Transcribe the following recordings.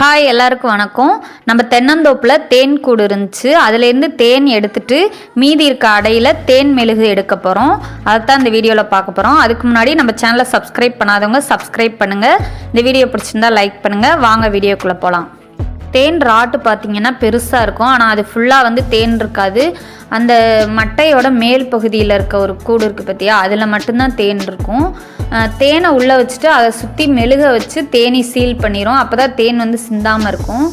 Hi எல்லாருக்கும் வணக்கம். நம்ம தென்னந்தோப்பில் தேன் கூடு இருந்துச்சு. அதுலேருந்து தேன் எடுத்துட்டு மீதி இருக்க அடையில் தேன் மெழுகு எடுக்க போகிறோம் அதைத்தான் இந்த வீடியோவில் பார்க்க போகிறோம் அதுக்கு முன்னாடி நம்ம சேனலை சப்ஸ்கிரைப் பண்ணாதவங்க சப்ஸ்கிரைப் பண்ணுங்கள் இந்த வீடியோ பிடிச்சிருந்தா லைக் பண்ணுங்கள் வாங்க வீடியோக்குள்ளே போகலாம் தேன் ராட்டு பார்த்தீங்கன்னா பெருசாக இருக்கும். ஆனால் அது ஃபுல்லாக வந்து தேன் இருக்காது. அந்த மட்டையோட மேல் பகுதியில் இருக்க ஒரு கூடு இருக்குது பார்த்தியா அதில் மட்டும்தான் தேன் இருக்கும். தேனை உள்ளே வச்சுட்டு அதை சுற்றி மெழுக வச்சு தேனி சீல் பண்ணிடும் அப்போ தான் தேன் வந்து சிந்தாமல் இருக்கும்.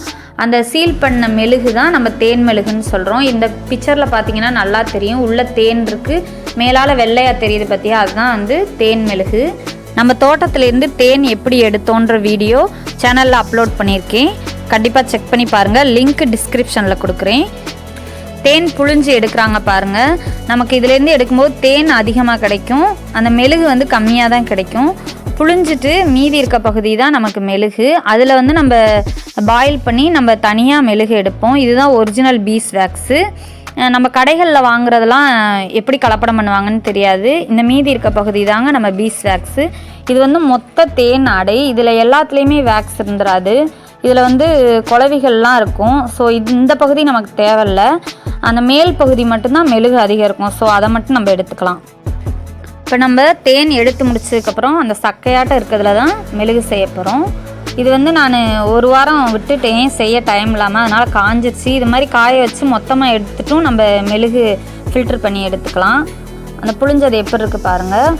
அந்த சீல் பண்ண மெழுகு தான் நம்ம தேன் மெழுகுன்னு சொல்கிறோம் இந்த பிக்சரில் பார்த்தீங்கன்னா நல்லா தெரியும். உள்ளே தேன் இருக்குது மேலால் வெள்ளையாக தெரியுது பார்த்தியா அதுதான் வந்து தேன் மெழுகு. நம்ம தோட்டத்திலேருந்து தேன் எப்படி எடுத்தோன்ற வீடியோ சேனலில் அப்லோட் பண்ணியிருக்கேன். கண்டிப்பாக செக் பண்ணி பாருங்கள் லிங்க் டிஸ்கிரிப்ஷனில் கொடுக்குறேன். தேன் புழிஞ்சு எடுக்கிறாங்க பாருங்கள் நமக்கு இதுலேருந்து எடுக்கும்போது தேன் அதிகமாக கிடைக்கும். அந்த மெழுகு வந்து கம்மியாக தான் கிடைக்கும். புழிஞ்சிட்டு மீதி இருக்க பகுதி தான் நமக்கு மெழுகு. அதில் வந்து நம்ம பாயில் பண்ணி நம்ம தனியாக மெழுகு எடுப்போம். இதுதான் ஒரிஜினல் பீஸ் வேக்ஸு நம்ம கடைகளில் வாங்குறதெல்லாம் எப்படி கலப்படம் பண்ணுவாங்கன்னு தெரியாது. இந்த மீதி இருக்க பகுதி தாங்க நம்ம பீஸ் வேக்ஸு இது வந்து மொத்த தேன் ஆடை. இதில் எல்லாத்துலேயுமே வேக்ஸ் இருந்துராது. இதில் வந்து குளவிகள்லாம் இருக்கும். ஸோ இது இந்த பகுதி நமக்கு தேவையில்ல. அந்த மேல் பகுதி மட்டும்தான் மெழுகு அதிகம் இருக்கும். ஸோ அதை மட்டும் நம்ம எடுத்துக்கலாம். இப்போ நம்ம தேன் எடுத்து முடிச்சதுக்கப்புறம் அந்த சக்கையாட்டம் இருக்கிறதுல தான் மெழுகு செய்ய போகிறோம் இது வந்து நான் ஒரு வாரம் விட்டுட்டேன் செய்ய டைம் இல்லாமல் அதனால் காஞ்சிருச்சு. இது மாதிரி காய வச்சு மொத்தமாக எடுத்துட்டும் நம்ம மெழுகு ஃபில்டர் பண்ணி எடுத்துக்கலாம். அந்த புளிஞ்சது எப்படி இருக்குது பாருங்கள்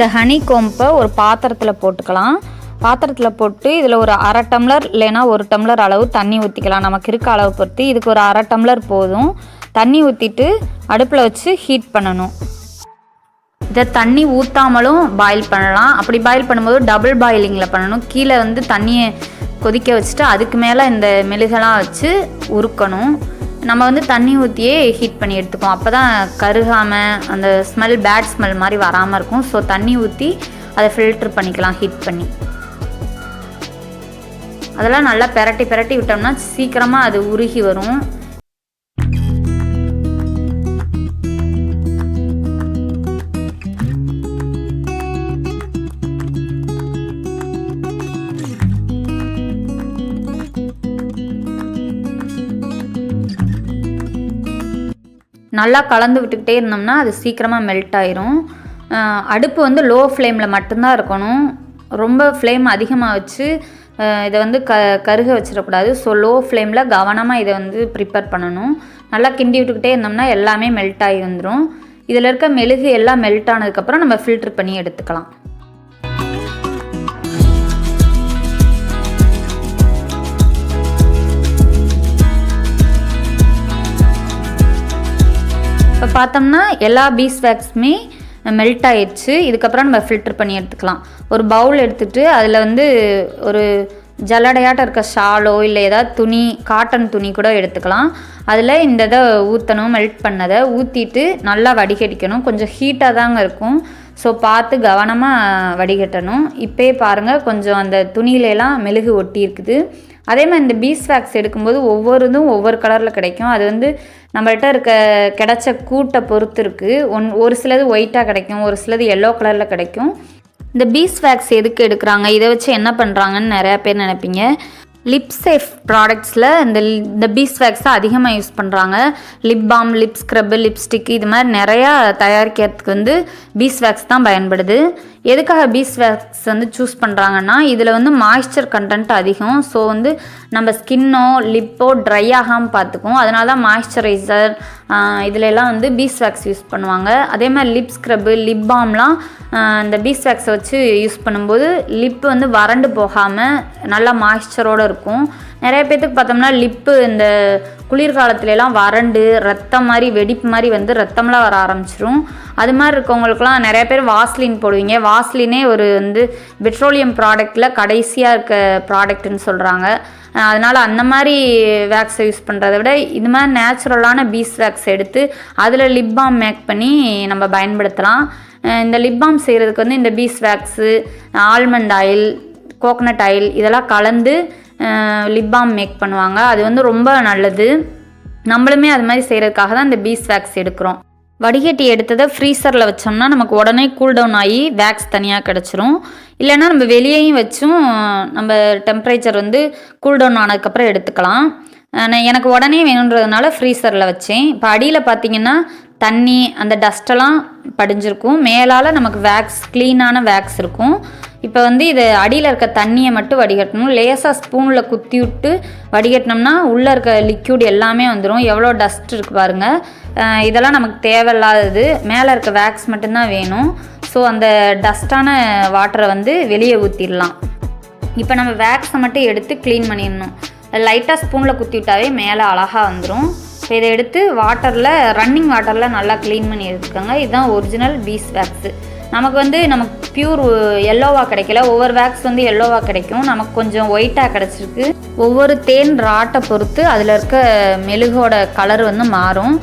இந்த ஹனி கோம்பை ஒரு பாத்திரத்தில் போட்டுக்கலாம். பாத்திரத்தில் போட்டு இதில் ஒரு அரை டம்ளர் இல்லைன்னா ஒரு டம்ளர் அளவு தண்ணி ஊற்றிக்கலாம் நமக்கு இருக்க அளவு பொறுத்து இதுக்கு ஒரு அரை டம்ளர் போதும். தண்ணி ஊற்றிட்டு அடுப்பில் வச்சு ஹீட் பண்ணணும். இதை தண்ணி ஊற்றாமலும் பாயில் பண்ணலாம். அப்படி பாயில் பண்ணும்போது டபுள் பாயிலிங்கில் பண்ணணும். கீழே வந்து தண்ணியை கொதிக்க வச்சுட்டு அதுக்கு மேலே இந்த மெழுகெல்லாம் வச்சு உருக்கணும். நம்ம வந்து தண்ணி ஊற்றியே ஹீட் பண்ணி எடுத்துப்போம் அப்போ தான் கருகாமல் அந்த ஸ்மெல் பேட் ஸ்மெல் மாதிரி வராமல் இருக்கும். ஸோ தண்ணி ஊற்றி அதை ஃபில்ட்ரு பண்ணிக்கலாம் ஹீட் பண்ணி. அதெல்லாம் நல்லா பெரட்டி பெரட்டி விட்டோம்னா சீக்கிரமாக அது உருகி வரும். நல்லா கலந்து விட்டுக்கிட்டே இருந்தோம்னா அது சீக்கிரமாக மெல்ட் ஆயிரும். அடுப்பு வந்து லோ ஃப்ளேமில் மட்டும்தான் இருக்கணும். ரொம்ப ஃப்ளேம் அதிகமாக வச்சு இதை வந்து க கருக வச்சிடக்கூடாது. ஸோ லோ ஃப்ளேமில் கவனமாக இதை வந்து ப்ரிப்பேர் பண்ணணும். நல்லா கிண்டி விட்டுக்கிட்டே இருந்தோம்னா எல்லாமே மெல்ட் ஆகி வந்துடும் இதில் இருக்க மெழுகு எல்லாம் மெல்ட் ஆனதுக்கப்புறம் நம்ம ஃபில்ட்ரு பண்ணி எடுத்துக்கலாம். பார்த்தோம்னா எல்லா பீஸ் வேக்ஸுமே மெல்ட் ஆயிடுச்சு இதுக்கப்புறம் நம்ம ஃபில்டர் பண்ணி எடுத்துக்கலாம். ஒரு பவுல் எடுத்துட்டு அதில் வந்து ஒரு ஜல்லடையாட்டம் இருக்க ஷாலோ இல்லை ஏதாவது துணி காட்டன் துணி கூட எடுத்துக்கலாம். அதில் இந்த இதை ஊற்றணும் மெல்ட் பண்ணதை ஊற்றிட்டு நல்லா வடிகட்டிக்கணும். கொஞ்சம் ஹீட்டாக தாங்க இருக்கும். ஸோ பார்த்து கவனமாக வடிகட்டணும். இப்போயே பாருங்கள் கொஞ்சம் அந்த துணியிலலாம் மெழுகு ஒட்டி இருக்குது. அதே மாதிரி இந்த பீஸ் வேக்ஸ் எடுக்கும்போது ஒவ்வொரு இதுவும் ஒவ்வொரு கலரில் கிடைக்கும். அது வந்து நம்மள்கிட்ட இருக்க கிடைச்ச கூட்டை பொறுத்து இருக்குது ஒன் ஒரு சிலது ஒயிட்டாக கிடைக்கும் ஒரு சிலது எல்லோ கலரில் கிடைக்கும். இந்த பீஸ் வேக்ஸ் எதுக்கு எடுக்கிறாங்க? இதை வச்சு என்ன பண்ணுறாங்கன்னு நிறையா பேர் நினைப்பீங்க. லிப் சேஃப் ப்ராடக்ட்ஸில் இந்த இந்த பீஸ் வேக்ஸை அதிகமாக யூஸ் பண்ணுறாங்க lip balm lip scrub lipstick இது மாதிரி நிறையா தயாரிக்கிறதுக்கு வந்து பீஸ் வேக்ஸ் தான் பயன்படுது. எதுக்காக பீஸ் வேக்ஸ் வந்து சூஸ் பண்ணுறாங்கன்னா இதில் வந்து மாய்ஸ்சர் கண்டென்ட் அதிகம். ஸோ வந்து நம்ம ஸ்கின்னோ லிப்போ ட்ரை ஆகாமல் பார்த்துக்கும் அதனால தான் மாய்ஸ்சரைசர் இதிலெல்லாம் வந்து பீஸ் வேக்ஸ் யூஸ் பண்ணுவாங்க. அதே மாதிரி லிப் ஸ்க்ரப்பு லிப் பாம்லாம் இந்த பீஸ் வேக்ஸை வச்சு யூஸ் பண்ணும்போது லிப் வந்து வறண்டு போகாமல் நல்லா மாய்ஸ்சரோடு இருக்கும். நிறைய பேர்த்துக்கு பார்த்தோம்னா லிப்பு இந்த குளிர்காலத்துலலாம் வறண்டு ரத்தம் மாதிரி வெடிப்பு மாதிரி வந்து ரத்தம்லாம் வர ஆரம்பிச்சிரும். அது மாதிரி இருக்கவங்களுக்குலாம் நிறைய பேர் வாஸ்லின் போடுவீங்க. வாஸ்லினே ஒரு வந்து பெட்ரோலியம் ப்ராடக்டில் கடைசியாக இருக்க ப்ராடக்ட்னு சொல்கிறாங்க அதனால் அந்த மாதிரி வேக்ஸை யூஸ் பண்ணுறத விட இது மாதிரி நேச்சுரலான பீஸ் வேக்ஸ் எடுத்து அதில் லிப் பாம் மேக் பண்ணி நம்ம பயன்படுத்தலாம். இந்த லிப் பாம் செய்கிறதுக்கு வந்து இந்த beeswax almond oil coconut oil இதெல்லாம் கலந்து லிப் பாம் மேக் பண்ணுவாங்க. அது வந்து ரொம்ப நல்லது. நம்மளுமே அது மாதிரி செய்கிறதுக்காக தான் இந்த பீஸ் வேக்ஸ் எடுக்கிறோம். வடிகட்டி எடுத்ததை ஃப்ரீசரில் வச்சோம்னா நமக்கு உடனே கூல் டவுன் ஆகி வேக்ஸ் தனியாக கிடச்சிரும். இல்லைன்னா நம்ம வெளியேயும் வச்சும் நம்ம டெம்பரேச்சர் வந்து கூல் டவுன் ஆனதுக்கப்புறம் எடுத்துக்கலாம். நான் எனக்கு உடனே வேணுன்றதுனால ஃப்ரீசரில் வச்சேன். இப்போ அடியில் பார்த்தீங்கன்னா தண்ணி அந்த டஸ்ட்டெல்லாம் படிஞ்சிருக்கும். மேலால் நமக்கு வேக்ஸ் க்ளீனான வேக்ஸ் இருக்கும். இப்போ வந்து இது அடியில் இருக்க தண்ணியை மட்டும் வடிகட்டணும். லேசாக ஸ்பூனில் குத்தி விட்டு வடிகட்டினோம்னா உள்ளே இருக்க லிக்யூட் எல்லாமே வந்துடும் எவ்வளோ டஸ்ட் இருக்குது பாருங்கள் இதெல்லாம் நமக்கு தேவையில்லாதது. மேலே இருக்க வேக்ஸ் மட்டும்தான் வேணும். ஸோ அந்த டஸ்ட்டான வாட்டரை வந்து வெளியே ஊற்றிடலாம் இப்போ நம்ம வேக்ஸை மட்டும் எடுத்து க்ளீன் பண்ணிடணும். லைட்டாக ஸ்பூனில் குத்தி விட்டாவே மேலே அழகாக வந்துடும் இப்போ இதை எடுத்து வாட்டரில் ரன்னிங் வாட்டரில் நல்லா க்ளீன் பண்ணி எடுத்துக்கோங்க இதுதான் ஒரிஜினல் பீஸ் வேக்ஸு நமக்கு வந்து நமக்கு பியூர் எல்லோவாக கிடைக்கல. ஒவ்வொரு வேக்ஸ் வந்து எல்லோவாக கிடைக்கும். நமக்கு கொஞ்சம் ஒயிட்டாக கிடச்சிருக்கு. ஒவ்வொரு தேன் ராட்டை பொறுத்து அதில் இருக்க மெழுகோட கலர் வந்து மாறும்.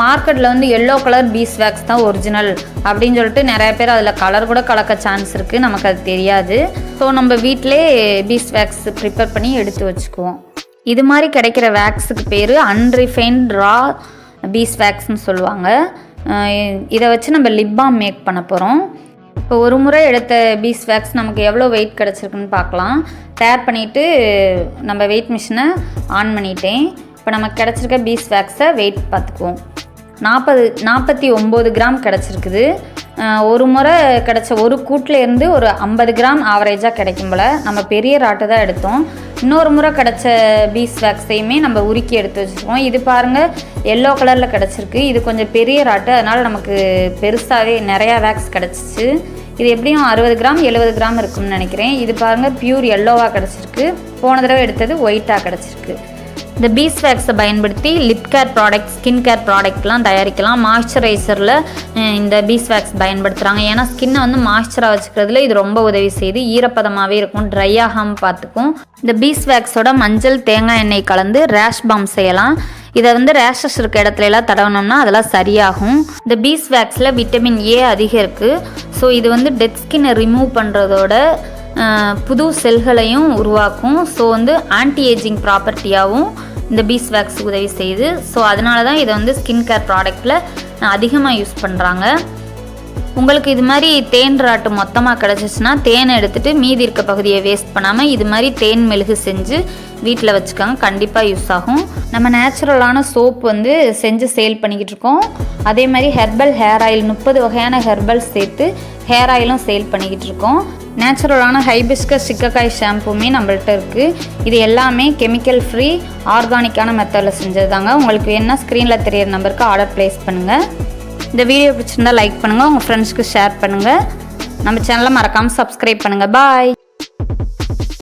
மார்க்கெட்டில் வந்து எல்லோ கலர் பீஸ் வேக்ஸ் தான் ஒரிஜினல் அப்படின்னு சொல்லிட்டு நிறைய பேர் அதில் கலர் கூட கலக்க சான்ஸ் இருக்குது நமக்கு அது தெரியாது. ஸோ நம்ம வீட்டிலே பீஸ் வேக்ஸ் ப்ரிப்பேர் பண்ணி எடுத்து வச்சுக்குவோம். இது மாதிரி கிடைக்கிற வேக்ஸுக்கு பேர் அன்ரிஃபைன்ட் ரா பீஸ் வேக்ஸ்னு சொல்லுவாங்க. இதை வச்சு நம்ம லிப் பாம் மேக் பண்ண போகிறோம் இப்போ ஒரு முறை எடுத்த பீஸ் வேக்ஸ் நமக்கு எவ்வளோ வெயிட் கிடச்சிருக்குன்னு பார்க்கலாம். டேர் பண்ணிவிட்டு நம்ம வெயிட் மிஷினை ஆன் பண்ணிட்டேன். இப்போ நமக்கு கிடச்சிருக்க பீஸ் வேக்ஸை வெயிட் பார்த்துக்குவோம். நாற்பது நாற்பத்தி ஒம்பது கிராம் கிடச்சிருக்குது. ஒரு முறை கிடச்ச ஒரு கூட்டிலேருந்து ஒரு ஐம்பது கிராம் ஆவரேஜாக கிடைக்கும் போல் நம்ம பெரிய ராட்டு தான் எடுத்தோம். இன்னொரு முறை கிடச்ச பீஸ் வேக்ஸையுமே நம்ம உருக்கி எடுத்து வச்சுருக்கோம் இது பாருங்கள் எல்லோ கலரில் கிடச்சிருக்கு. இது கொஞ்சம் பெரிய ராட்டு அதனால் நமக்கு பெருசாகவே நிறையா வேக்ஸ் கிடச்சிச்சு. இது எப்படியும் அறுபது கிராம் எழுபது கிராம் இருக்கும்னு நினைக்கிறேன். இது பாருங்கள் பியூர் எல்லோவாக கிடச்சிருக்கு. போன தடவை எடுத்தது ஒயிட்டாக கிடச்சிருக்கு. இந்த பீஸ் வேக்ஸை பயன்படுத்தி lip care product skin care ப்ராடக்ட்லாம் தயாரிக்கலாம். மாய்ஸ்சரைசரில் இந்த பீஸ் வேக்ஸ் பயன்படுத்துகிறாங்க ஏன்னா ஸ்கின்னை வந்து மாய்ஸ்சராக வச்சுக்கிறதுல இது ரொம்ப உதவி செய்யுது ஈரப்பதமாகவே இருக்கும். ட்ரை ஆகாமல் பார்த்துக்கும். இந்த பீஸ் வேக்ஸோட மஞ்சள் தேங்காய் எண்ணெய் கலந்து ரேஷ் பாம் செய்யலாம். இதை வந்து ரேஷஸ் இருக்க இடத்துல எல்லாம் தடவினோம்னா அதெல்லாம் சரியாகும். இந்த பீஸ் வேக்ஸில் விட்டமின் ஏ அதிகம் இருக்குது ஸோ இது வந்து டெட் ஸ்கின்னை ரிமூவ் பண்ணுறதோட புது செல்களையும் உருவாக்கும். ஸோ வந்து ஆன்டி ஏஜிங் ப்ராப்பர்ட்டியாகவும் இந்த பீஸ் வேக்ஸ் உதவி செய்யுது. ஸோ அதனால தான் இதை வந்து ஸ்கின் கேர் ப்ராடக்டில் அதிகமாக யூஸ் பண்ணுறாங்க உங்களுக்கு இது மாதிரி தேன் ராட்டு மொத்தமாக கிடச்சிச்சின்னா தேனை எடுத்துகிட்டு மீதி இருக்க பகுதியை வேஸ்ட் பண்ணாமல் இது மாதிரி தேன் மெழுகு செஞ்சு வீட்டில் வச்சுக்கோங்க. கண்டிப்பாக யூஸ் ஆகும். நம்ம நேச்சுரலான சோப் வந்து செஞ்சு சேல் பண்ணிக்கிட்டு இருக்கோம். அதே மாதிரி ஹெர்பல் ஹேர் ஆயில் முப்பது வகையான ஹெர்பல் சேர்த்து ஹேர் ஆயிலும் சேல் பண்ணிக்கிட்டு இருக்கோம். நேச்சுரலான ஹைபிஸ்கஸ் சிக்கக்காய் ஷாம்புமே நம்மள்ட்ட இருக்குது இது எல்லாமே கெமிக்கல் ஃப்ரீ ஆர்கானிக்கான மெத்தடில் செஞ்சது தாங்க உங்களுக்கு என்ன ஸ்க்ரீனில் தெரியிற நம்பருக்கு ஆர்டர் ப்ளேஸ் பண்ணுங்கள் இந்த வீடியோ பிடிச்சிருந்தா லைக் பண்ணுங்கள் உங்கள் ஃப்ரெண்ட்ஸ்க்கு ஷேர் பண்ணுங்கள் நம்ம சேனலை மறக்காமல் சப்ஸ்கிரைப் பண்ணுங்கள் பாய்